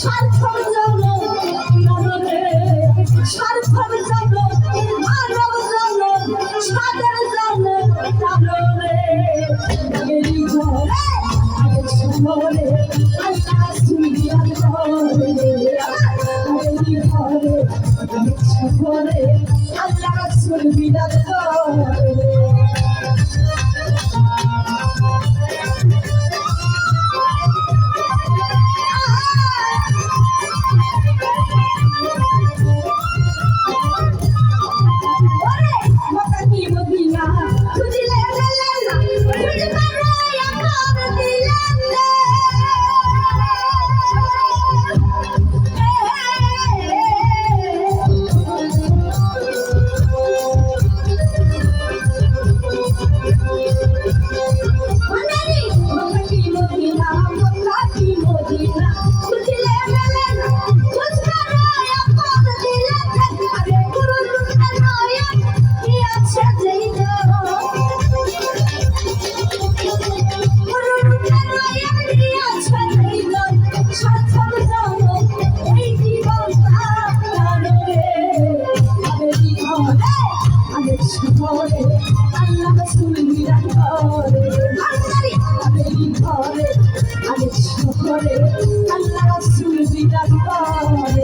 স্বার্থর জন্য মানবে স্বার্থর জন্য মানব জন্য সাদের জন্য কানবে এই ঘরে আজ সুমরে আল্লাহ সুবি আল্লাহ সুবি আল্লাহ ঘরে আল্লাহ সুবিধা ঘরে